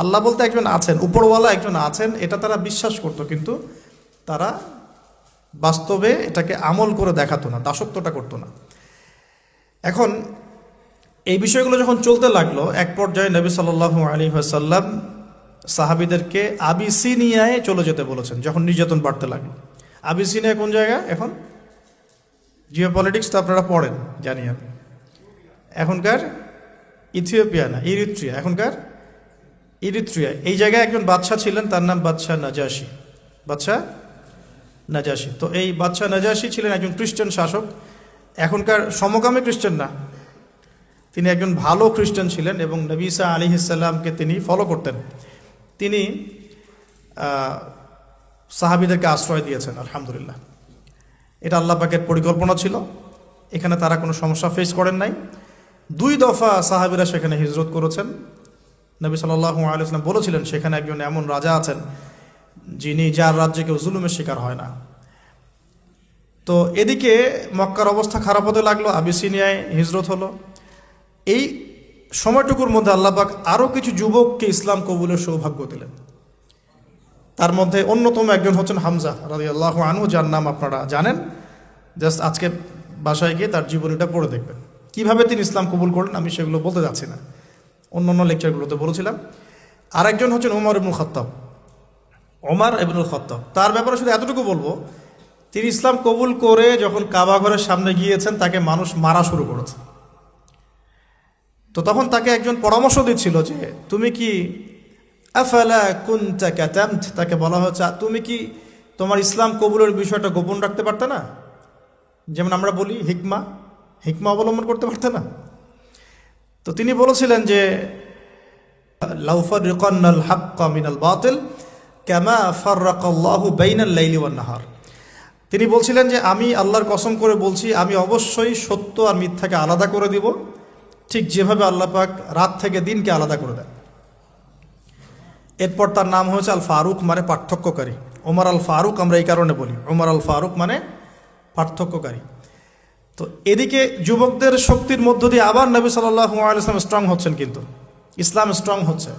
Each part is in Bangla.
আল্লাহ বলতে একজন আছেন, উপরওয়ালা একজন আছেন, এটা তারা বিশ্বাস করতো, কিন্তু তারা বাস্তবে এটাকে আমল করে দেখাতো না, দাসত্বটা করতো না। এখন এই বিষয়গুলো যখন চলতে লাগল, এক পর্যায়ে নবী সাল্লাল্লাহু আলী সাল্লাম সাহাবিদেরকে আবিসিনিয়ায় চলে যেতে বলেছেন, যখন নির্যাতন বাড়তে লাগল। আবিসিনিয়া কোন জায়গা? এখন জিও পলিটিক্স তো আপনারা পড়েন, জানি আমি এখনকার ইথিওপিয়া না, ইরিত্রিয়া, এখনকার ইরিত্রিয়া। এই জায়গায় একজন বাদশাহ ছিলেন, তার নাম বাদশাহ নাজাসি। বাদশাহ নাজাসি। তো এই বাদশাহ নাজাসি ছিলেন একজন খ্রিস্টান শাসক। এখনকার সমকামী খ্রিস্টান না। তিনি একজন ভালো খ্রিস্টান ছিলেন এবং নবী ইসা আলী ইসাল্লামকে তিনি ফলো করতেন। তিনি সাহাবিদেরকে আশ্রয় দিয়েছেন, আলহামদুলিল্লাহ। এটা আল্লাহ পাকের পরিকল্পনা ছিল। এখানে তারা কোনো সমস্যা ফেস করেন নাই। দুই দফা সাহাবিরা সেখানে হিজরত করেছেন। নবী সাল্লাহ আলিয়াল্লাম বলেছিলেন, সেখানে একজন এমন রাজা আছেন যিনি যার রাজ্যে কেউ জুলুমের শিকার হয় না। তো এদিকে মক্কার অবস্থা খারাপ হতে লাগল, আবিসিনিয়ায় হিজরত হলো। এই সময়টুকুর মধ্যে আল্লাপাক আরও কিছু যুবককে ইসলাম কবুলের সৌভাগ্য দিলেন। তার মধ্যে অন্যতম একজন হচ্ছেন হামজা রাজি আল্লাহ আনু যার নাম আপনারা জানেন। জাস্ট আজকে বাসায় গিয়ে তার জীবনীটা পড়ে দেখবেন। কীভাবে তিনি ইসলাম কবুল করলেন আমি সেগুলো বলতে যাচ্ছি না। অন্য অন্য লেকচারগুলোতে বলেছিলাম। আরেকজন হচ্ছেন ওমর ইবনুল খত্তাব। ওমর ইবনুল খত্তাব। তার ব্যাপারে শুধু এতটুকু বলব, তিনি ইসলাম কবুল করে যখন কাবা ঘরের সামনে গিয়েছেন, তাকে মানুষ মারা শুরু করেছে। তো তখন তাকে একজন পরামর্শ দিচ্ছিল যে, তুমি কি তাকে বলা হচ্ছে তুমি কি তোমার ইসলাম কবুলের বিষয়টা গোপন রাখতে পারতে না? যেমন আমরা বলি, হিকমা। হিকমা অবলম্বন করতে পারতে না? তো তিনি বলেছিলেন যে লাউফার হাক্কা মিনাল বাতিল কামা ফাররাকাল্লাহু বাইনাল লাইলি ওয়ান নাহার। তিনি বলছিলেন যে, আমি আল্লাহর কসম করে বলছি, আমি অবশ্যই সত্য আর মিথ্যাকে আলাদা করে দিব। ঠিক যেভাবে আল্লাহ পাক রাত থেকে দিনকে আলাদা করে দেন। এরপর তার নাম হয়েছে আল ফারুক মানে পার্থক্যকারী। ওমর আল ফারুক আমরা এই কারণে বলি। ওমর আল ফারুক মানে পার্থক্যকারী। তো এদিকে যুবকদের শক্তির মধ্য দিয়ে আবার নবী সাল্লাহ আলাইসলাম স্ট্রং হচ্ছেন কিন্তু। ইসলাম স্ট্রং হচ্ছে।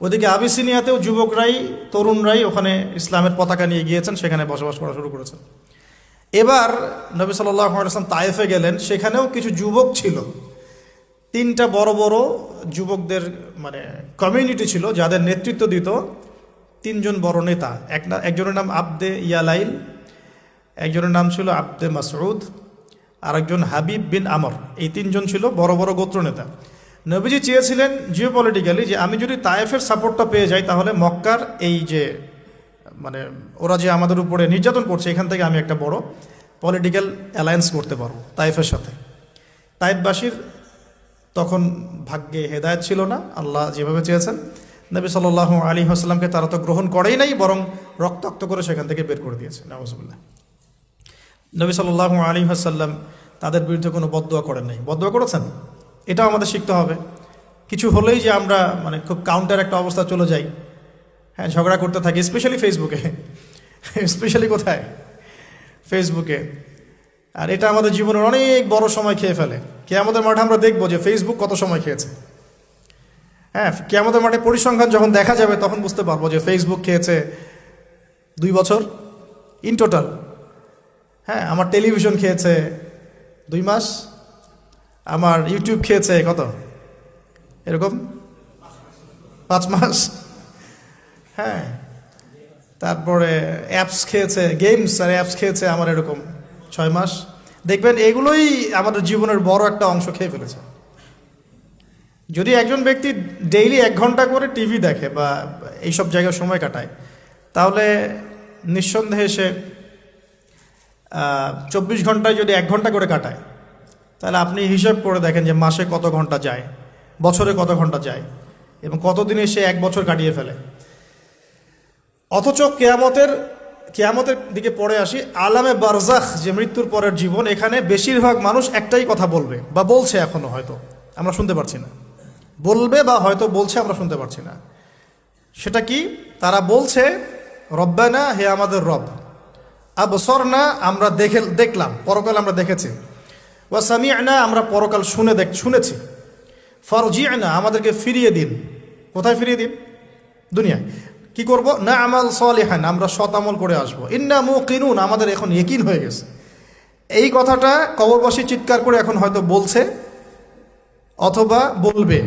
ওদিকে আবিসিনিয়াতেও যুবকরাই, তরুণরাই ওখানে ইসলামের পতাকা নিয়ে গিয়েছেন, সেখানে বসবাস করা শুরু করেছেন। এবার নবী সাল্লাহ আলাইসলাম তায়েফে গেলেন, সেখানেও কিছু যুবক ছিল। তিনটা বড় বড় যুবকদের মানে কমিউনিটি ছিল, যাদের নেতৃত্ব দিত তিনজন বড় নেতা। এক একজনের নাম আবদে ইয়ালাইল, একজনের নাম ছিল আবদে মাসউদ আর একজন হাবিব বিন আমর। এই তিনজন ছিল বড় বড় গোত্র নেতা। নবীজি চেয়েছিলেন জিও পলিটিক্যালি যে আমি যদি তায়েফের সাপোর্টটা পেয়ে যাই, তাহলে মক্কার এই যে মানে ওরা যে আমাদের উপরে নির্যাতন করছে, এখান থেকে আমি একটা বড় পলিটিক্যাল অ্যালায়েন্স করতে পারব তাইফের সাথে। তাইফবাসীর তখন ভাগ্যে হেদায়ত ছিল না, আল্লাহ যেভাবে চেয়েছেন। নবী সাল্লাহ আলী হাসলামকে তারা তো গ্রহণ করেই নাই, বরং রক্তাক্ত করে সেখান থেকে বের করে দিয়েছে। নওয়াজবুল্লাহ নবী সাল্লাহ আলী হাসাল্লাম তাদের বিরুদ্ধে কোনো বদোয়া করেন নাই। বদোয়া করেছেন? এটাও আমাদের শিখতে হবে। কিছু হলেই যে আমরা মানে খুব কাউন্টার একটা অবস্থা চলে যাই। হ্যাঁ ঝগড়া করতে থাকি স্পেশালি ফেসবুকে স্পেশালি কোথায়? ফেসবুকে আর এটা আমাদের জীবনের অনেক বড় সময় খেয়ে ফেলে। কে আমাদের মাঠে আমরা দেখব যে ফেসবুক কত সময় খেয়েছে। হ্যাঁ কে আমাদের মাঠে পরিসংখ্যান যখন দেখা যাবে, তখন বুঝতে পারব যে ফেসবুক খেয়েছে দুই বছর ইন টোটাল হ্যাঁ আমার টেলিভিশন খেয়েছে দুই মাস। আমার ইউটিউব খেয়েছে কত? এরকম? পাঁচ মাস। হ্যাঁ তারপরে অ্যাপস খেয়েছে গেমস আর অ্যাপস খেয়েছে আমার এরকম ছয় মাস। দেখবেন এগুলোই আমাদের জীবনের বড় একটা অংশ খেয়ে ফেলেছে। যদি একজন ব্যক্তি ডেইলি এক ঘণ্টা করে টিভি দেখে বা এইসব জায়গায় সময় কাটায়, তাহলে নিঃসন্দেহে সে চব্বিশ ঘন্টায় যদি এক ঘণ্টা করে কাটায়, তাহলে আপনি হিসাব করে দেখেন যে মাসে কত ঘণ্টা যায়, বছরে কত ঘণ্টা যায়, এবং কতদিনে সে এক বছর কাটিয়ে ফেলে। অথচ কেয়ামতের কেয়ামতের দিকে পড়ে আসি, আলামে বারজাখ যে মৃত্যুর পরের জীবন, এখানে বেশিরভাগ মানুষ একটাই কথা বলবে, বা বলছে এখনও হয়তো, আমরা শুনতে পারছি না। বলবে বা হয়তো বলছে, আমরা শুনতে পারছি না। সেটা কি? তারা বলছে, রব্বানা, হে আমাদের রব। আবসর না আমরা দেখে, দেখলাম, পরকাল আমরা দেখেছি। ওয়া সামিআনা আমরা পরকাল শুনে দেখ, শুনেছি। ফরজি না আমাদেরকে ফিরিয়ে দিন। কোথায় ফিরিয়ে দিন? দুনিয়ায় কি করব? না আমাল সলিহান, আমরা আমল করে আসব। ইন্না মু কিনুন আমাদের এখন একিন হয়ে গেছে। এই কথাটা কবরবাসী চিৎকার করে এখন হয়তো বলছে অথবা বলবে।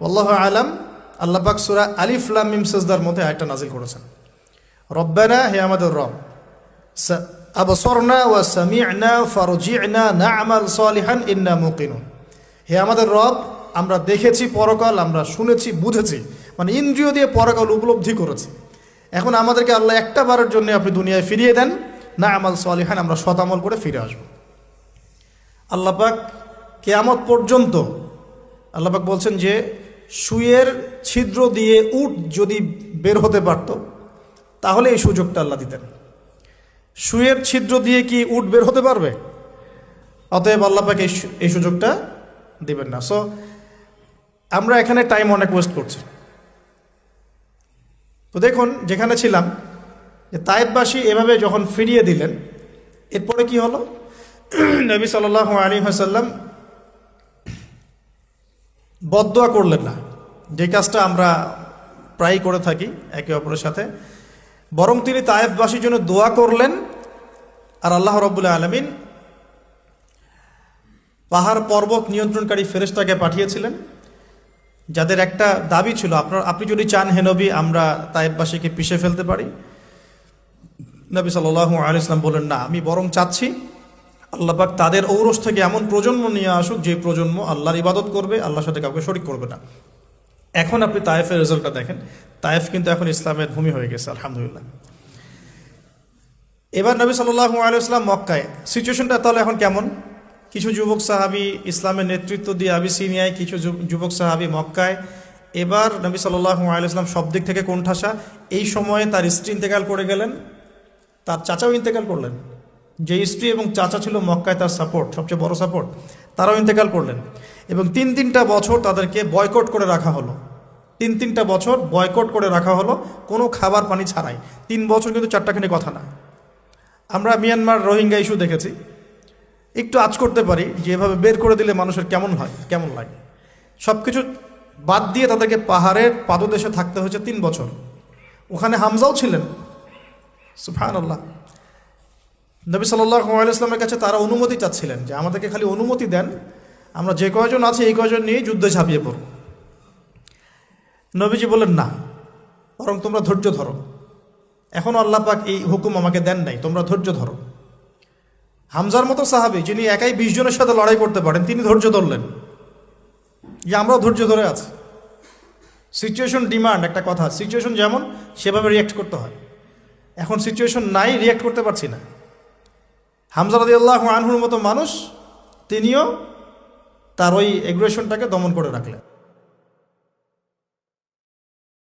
আল্লাহ আলাম, আল্লাহ পাক সুরা আলিফ লাম মিম সেজদার মধ্যে আয়টা নাজিল করেছেন। রব্বানা, হে আমাদের রব আবসরনা ওয়া সামি'না ফারজি'না না'মাল সলিহান ইন্না মুকিনুন হে আমাদের রব, আমরা দেখেছি পরকাল, আমরা শুনেছি, বুঝেছি মানে ইন্দ্রিয় দিয়ে পরকাল উপলব্ধি করেছি। এখন আমাদেরকে আল্লাহ একটা বারের জন্য আপনি দুনিয়ায় ফিরিয়ে দেন না আমাল সলিহান, আমরা শতামল করে ফিরে আসব। আল্লাহ পাক কেয়ামত পর্যন্ত, আল্লাহ পাক বলছেন যে, সুয়ের ছিদ্র দিয়ে উট যদি বের হতে পারত, তাহলে এই সুযোগটা আল্লাহ দিতেন। সুয়ের ছিদ্র দিয়ে কি উট বের হতে পারবে? অতএব আল্লাহ পাক এই সুযোগটা দিবেন না। সো আমরা এখানে টাইম অনেক ওয়েস্ট করছি। তো দেখুন, যেখানে ছিলাম, যে তায়েববাসী এভাবে যখন ফিরিয়ে দিলেন, এরপরে কি হলো? নবী সাল আলী হাসাল্লাম বদোয়া করলেন না। যে কাজটা আমরা প্রায়ই করে থাকি একে অপরের সাথে বরং তিনি তায়েফবাসীর জন্য দোয়া করলেন। আর আল্লাহ রব্বুল্লাহ আলমিন পাহাড় পর্বত নিয়ন্ত্রণকারী ফেরেশতাকে পাঠিয়েছিলেন। যাদের একটা দাবি ছিল, আপনার, আপনি যদি চান হেনবি আমরা তায়েববাসীকে পিষে ফেলতে পারি। নবী সাল্লাল্লাহু আলাইহি ইসলাম বললেন, না, আমি বরং চাচ্ছি, আল্লাহ পাক তাদের ঔরস থেকে এমন প্রজন্ম নিয়ে আসুক, যে প্রজন্ম আল্লাহর ইবাদত করবে, আল্লাহর সাথে কাউকে শরিক করবে না। এখন আপনি তায়েফের রেজাল্টটা দেখেন। তায়েফ কিন্তু এখন ইসলামের ভূমি হয়ে গেছে, আলহামদুলিল্লাহ। এবার নবী সাল্লাল্লাহু আলাইহি ইসলাম মক্কায়। সিচুয়েশনটা তাহলে এখন কেমন? কিছু যুবক সাহাবি ইসলামের নেতৃত্ব দিয়ে আবিসিনিয়ায় কিছু যুবক সাহাবি মক্কায়। এবার নবী সাল্লাল্লাহু আলাইহি ইসলাম সব দিক থেকে কোণঠাসা। এই সময়ে তার স্ত্রী ইন্তেকাল করে গেলেন। তার চাচাও ইন্তেকাল করলেন। যে স্ত্রী এবং চাচা ছিল মক্কায় তার সাপোর্ট সবচেয়ে বড় সাপোর্ট তারাও ইন্তেকাল করলেন এবং তিন তিনটা বছর তাদেরকে বয়কট করে রাখা হলো। তিন তিনটা বছর বয়কট করে রাখা হলো, কোনো খাবার পানি ছাড়াই। তিন বছর কিন্তু চারটাখানি কথা না। আমরা মিয়ানমার রোহিঙ্গা ইস্যু দেখেছি। একটু আজ করতে পারি যে এভাবে বের করে দিলে মানুষের কেমন হয়, কেমন লাগে। সব কিছু বাদ দিয়ে তাদেরকে পাহাড়ের পাদদেশে থাকতে হয়েছে তিন বছর। ওখানে হামজাও ছিলেন। সুফান আল্লাহ নবী সাল্লাহ আলাইসলামের কাছে তারা অনুমতি চাচ্ছিলেন যে আমাদেরকে খালি অনুমতি দেন, আমরা যে কয়জন আছি এই কয়জন নিয়ে যুদ্ধে ঝাঁপিয়ে পড়ব নবীজি বললেন, না, বরং তোমরা ধৈর্য ধরো। এখনও আল্লাহ পাক এই হুকুম আমাকে দেন নাই, তোমরা ধৈর্য ধরো। হামজার মতো সাহাবি, যিনি একাই বিশ জনের সাথে লড়াই করতে পারেন, তিনি ধৈর্য ধরলেন। যে আমরাও ধৈর্য ধরে আছি। সিচুয়েশন ডিমান্ড একটা কথা সিচুয়েশন যেমন, সেভাবে রিয়াক্ট করতে হয়। এখন সিচুয়েশন নাই রিয়াক্ট করতে পারছি না। হামজা রাদি আল্লাহ আনহুর মতো মানুষ তিনিও তার ওই এগ্রেশনটাকে দমন করে রাখলেন।